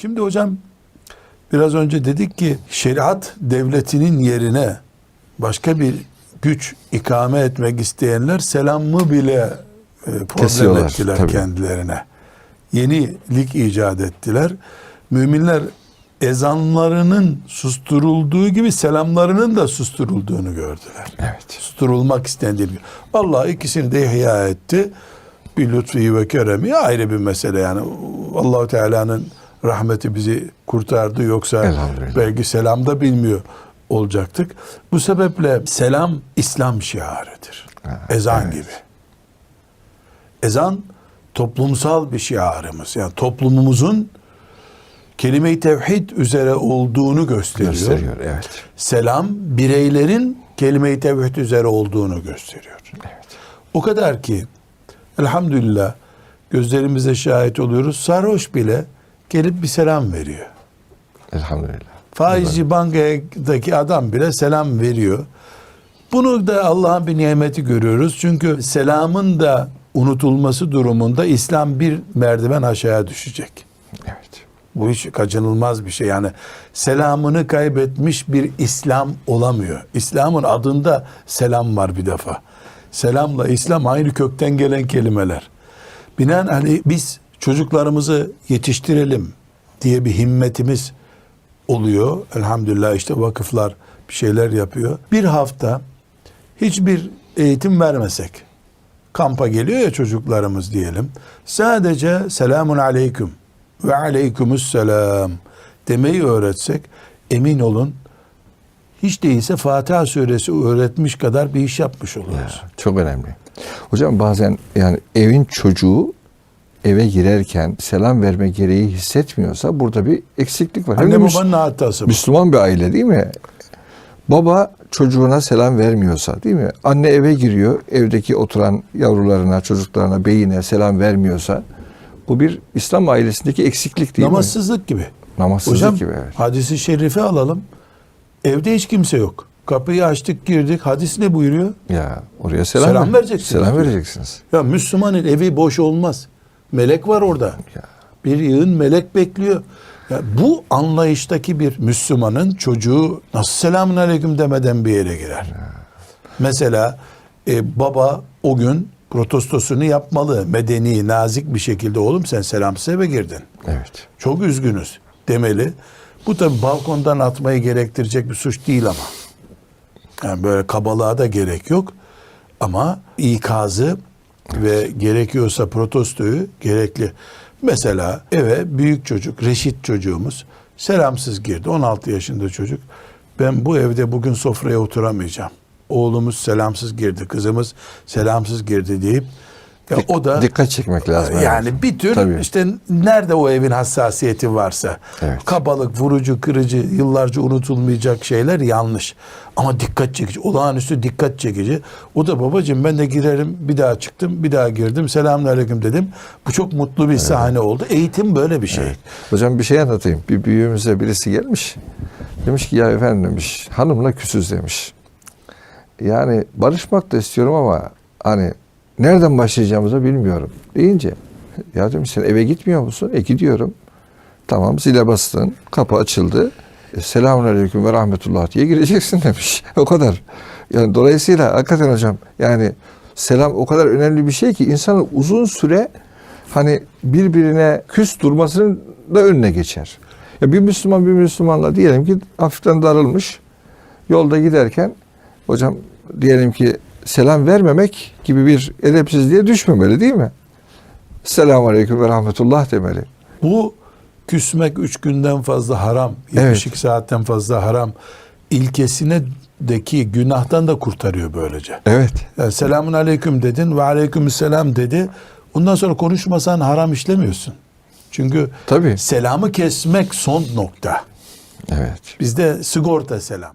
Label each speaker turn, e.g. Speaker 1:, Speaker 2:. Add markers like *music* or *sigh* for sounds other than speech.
Speaker 1: Şimdi hocam biraz önce dedik ki şeriat devletinin yerine başka bir güç ikame etmek isteyenler selamı bile e, problem
Speaker 2: Kesiyorlar,
Speaker 1: ettiler
Speaker 2: tabii.
Speaker 1: kendilerine. Yenilik icat ettiler. Müminler ezanlarının susturulduğu gibi selamlarının da susturulduğunu gördüler.
Speaker 2: Evet.
Speaker 1: Susturulmak istendiği. Allah ikisini de ihya etti. Bir lütfi ve keremi ayrı bir mesele yani. Allahu Teala'nın rahmeti bizi kurtardı yoksa belki selam da bilmiyor olacaktık. Bu sebeple selam İslam şiarıdır. Ezan
Speaker 2: evet.
Speaker 1: gibi. Ezan toplumsal bir şiarımız. Yani toplumumuzun kelime-i tevhid üzere olduğunu gösteriyor.
Speaker 2: Gösteriyor. Evet.
Speaker 1: Selam bireylerin kelime-i tevhid üzere olduğunu gösteriyor.
Speaker 2: Evet.
Speaker 1: O kadar ki elhamdülillah gözlerimize şahit oluyoruz. Sarhoş bile gelip bir selam veriyor.
Speaker 2: Elhamdülillah.
Speaker 1: Faizci bankadaki adam bile selam veriyor. Bunu da Allah'ın bir nimeti görüyoruz. Çünkü selamın da unutulması durumunda İslam bir merdiven aşağıya düşecek.
Speaker 2: Evet.
Speaker 1: Bu hiç kaçınılmaz bir şey. Yani selamını kaybetmiş bir İslam olamıyor. İslam'ın adında selam var bir defa. Selamla İslam aynı kökten gelen kelimeler. Binaenaleyh biz çocuklarımızı yetiştirelim diye bir himmetimiz oluyor. Elhamdülillah işte vakıflar bir şeyler yapıyor. Bir hafta hiçbir eğitim vermesek, kampa geliyor ya çocuklarımız diyelim. Sadece selamun aleyküm ve aleykümüs selam demeyi öğretsek emin olun hiç değilse Fatiha suresi öğretmiş kadar bir iş yapmış oluruz.
Speaker 2: Ya, çok önemli. Hocam bazen yani evin çocuğu eve girerken selam verme gereği hissetmiyorsa burada bir eksiklik var.
Speaker 1: Anne babanın hatası bu.
Speaker 2: Müslüman bir aile değil mi? Baba çocuğuna selam vermiyorsa değil mi? Anne eve giriyor, evdeki oturan yavrularına, çocuklarına, beyine selam vermiyorsa bu bir İslam ailesindeki eksiklik değil mi?
Speaker 1: Namazsızlık gibi.
Speaker 2: Namazsızlık
Speaker 1: Hocam
Speaker 2: gibi evet.
Speaker 1: hadisi şerifi alalım. Evde hiç kimse yok. Kapıyı açtık girdik. Hadis ne buyuruyor?
Speaker 2: Ya oraya selam,
Speaker 1: Selam
Speaker 2: ver-
Speaker 1: vereceksiniz
Speaker 2: Selam vereceksiniz.
Speaker 1: Ya Müslümanın evi boş olmaz. Melek var orada. Bir yığın melek bekliyor. Ya bu anlayıştaki bir Müslümanın çocuğu nasıl selamun aleyküm demeden bir yere girer? Mesela e, baba o gün protestosunu yapmalı. Medeni, nazik bir şekilde oğlum sen selamsız eve girdin.
Speaker 2: Evet.
Speaker 1: Çok üzgünüz demeli. Bu tabi balkondan atmayı gerektirecek bir suç değil ama. Yani böyle kabalığa da gerek yok. Ama ikazı ve gerekiyorsa protestoyu gerekli. Mesela eve büyük çocuk, reşit çocuğumuz selamsız girdi. 16 yaşında çocuk. Ben bu evde bugün sofraya oturamayacağım. Oğlumuz selamsız girdi, kızımız selamsız girdi deyip ya o da
Speaker 2: Dikkat çekmek lazım. evet.
Speaker 1: yani bir tür
Speaker 2: Tabii.
Speaker 1: işte nerede o evin hassasiyeti varsa
Speaker 2: Evet.
Speaker 1: kabalık, vurucu, kırıcı, yıllarca unutulmayacak şeyler yanlış. Ama dikkat çekici, olağanüstü dikkat çekici. O da babacığım ben de girerim, bir daha çıktım, bir daha girdim, selamünaleyküm dedim. Bu çok mutlu bir sahne oldu. Eğitim böyle bir şey.
Speaker 2: Hocam bir şey anlatayım. Bir büyüğümüze birisi gelmiş. Demiş ki ya efendim demiş hanımla küsüz demiş. Yani barışmak da istiyorum ama hani nereden başlayacağımızı bilmiyorum deyince ya demiş sen eve gitmiyor musun? E gidiyorum. Tamam zile bastın kapı açıldı. E, Selamun aleyküm ve rahmetullah diye gireceksin *laughs* demiş. o kadar. Yani dolayısıyla hakikaten hocam yani selam o kadar önemli bir şey ki insanın uzun süre hani birbirine küs durmasının da önüne geçer. Ya bir Müslüman bir Müslümanla diyelim ki hafiften darılmış. Yolda giderken hocam diyelim ki selam vermemek gibi bir edepsizliğe düşmemeli değil mi? Selamun aleyküm ve rahmetullah demeli.
Speaker 1: Bu küsmek üç günden fazla haram,
Speaker 2: Evet.
Speaker 1: 72 saatten fazla haram ilkesine deki günahtan da kurtarıyor böylece.
Speaker 2: Evet.
Speaker 1: Yani selamun aleyküm dedin ve aleyküm selam dedi. Ondan sonra konuşmasan haram işlemiyorsun. Çünkü
Speaker 2: Tabii.
Speaker 1: selamı kesmek son nokta.
Speaker 2: Evet.
Speaker 1: Bizde sigorta selam.